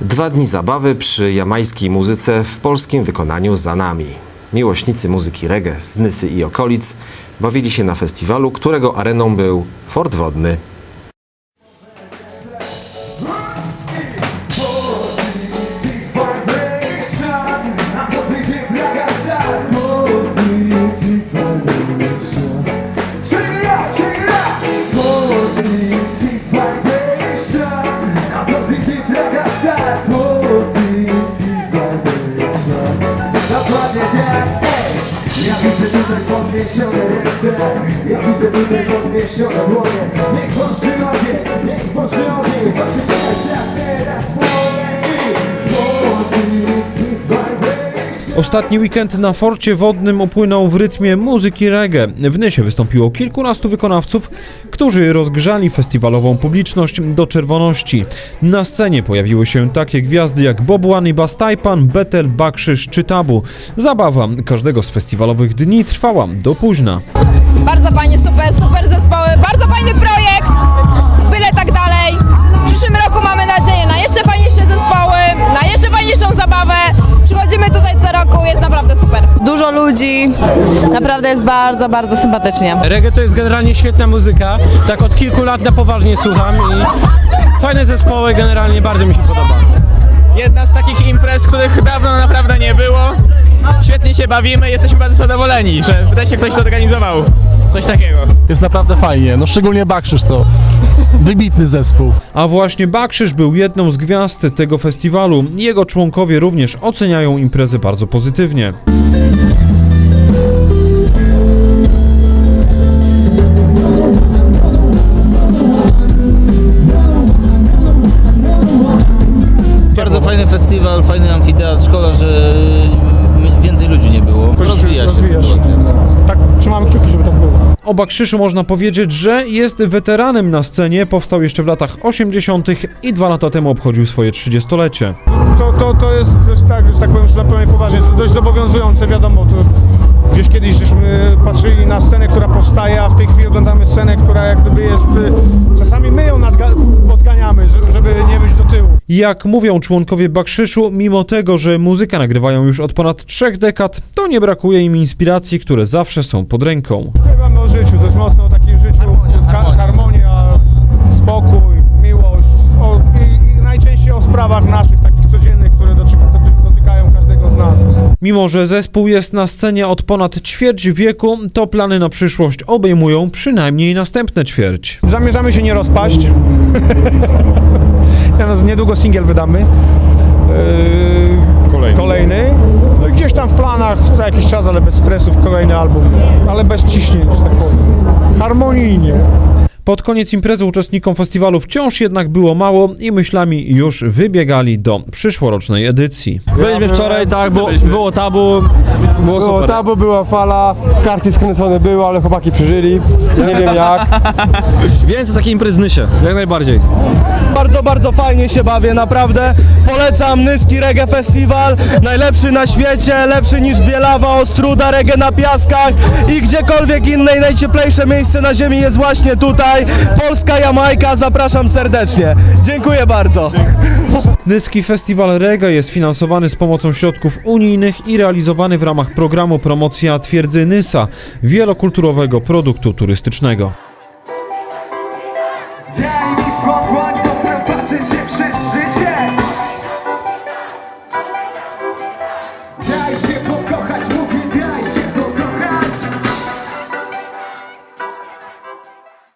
Dwa dni zabawy przy jamańskiej muzyce w polskim wykonaniu za nami. Miłośnicy muzyki reggae z Nysy i okolic bawili się na festiwalu, którego areną był Fort Wodny. Podniesione ręce. Ja widzę tutaj podniesione dłonie. Niech Boży ogień, niech Boży ogień Wasze serce teraz Ostatni weekend na forcie wodnym upłynął w rytmie muzyki reggae. W Nysie wystąpiło kilkunastu wykonawców, którzy rozgrzali festiwalową publiczność do czerwoności. Na scenie pojawiły się takie gwiazdy jak Bob i Bas Tajpan, Betel, Bakrzyż czy Tabu. Zabawa każdego z festiwalowych dni trwała do późna. Bardzo fajnie, super, super zespoły, naprawdę super. Dużo ludzi, naprawdę jest bardzo, bardzo sympatycznie. Reggae to jest generalnie świetna muzyka. Tak od kilku lat na poważnie słucham i fajne zespoły generalnie bardzo mi się podoba. Jedna z takich imprez, których dawno naprawdę nie było. Świetnie się bawimy, jesteśmy bardzo zadowoleni, że wreszcie ktoś to organizował. Coś takiego. Jest naprawdę fajnie, no szczególnie Bakrzyż to wybitny zespół. A właśnie Bakrzyż był jedną z gwiazd tego festiwalu. Jego członkowie również oceniają imprezę bardzo pozytywnie. Bardzo fajny festiwal, fajny amfiteatr, szkoda, że więcej ludzi nie było. Rozwija było. O Bakrzyżu można powiedzieć, że jest weteranem na scenie, powstał jeszcze w latach 80. i dwa lata temu obchodził swoje 30-lecie. To, to, to jest dość tak, że tak powiem, że na pełnej poważnie, dość zobowiązujące, wiadomo, to gdzieś kiedyś żeśmy patrzyli na scenę, która powstaje, a w tej chwili oglądamy scenę, która jak gdyby jest, y, czasami my ją odganiamy, że- żeby nie. Jak mówią członkowie Bakrzyszu, mimo tego, że muzykę nagrywają już od ponad trzech dekad, to nie brakuje im inspiracji, które zawsze są pod ręką. Śpiewamy o życiu, dość mocno o takim życiu, harmonia, harmonia spokój, miłość o, i, i najczęściej o sprawach naszych, takich codziennych, które doty, doty, dotykają każdego z nas. Mimo, że zespół jest na scenie od ponad ćwierć wieku, to plany na przyszłość obejmują przynajmniej następne ćwierć. Zamierzamy się nie rozpaść. No, Niedługo singiel wydamy. Yy, kolejny. No i gdzieś tam w planach za jakiś czas, ale bez stresów, kolejny album. Ale bez ciśnień, że tak powiem. Harmonijnie. Pod koniec imprezy uczestnikom festiwalu wciąż jednak było mało i myślami już wybiegali do przyszłorocznej edycji. Byliśmy wczoraj, tak, było, było tabu, było Było super. tabu, była fala, karty skręcone były, ale chłopaki przeżyli. Nie wiem jak. Więcej takiej imprezy Nysie, jak najbardziej. Bardzo, bardzo fajnie się bawię, naprawdę. Polecam Nyski Reggae Festiwal. Najlepszy na świecie, lepszy niż Bielawa, Ostruda, Reggae na Piaskach i gdziekolwiek innej najcieplejsze miejsce na ziemi jest właśnie tutaj. Polska Jamajka, zapraszam serdecznie. Dziękuję bardzo. Nyski Festiwal Reggae jest finansowany z pomocą środków unijnych i realizowany w ramach programu Promocja Twierdzy Nysa, wielokulturowego produktu turystycznego.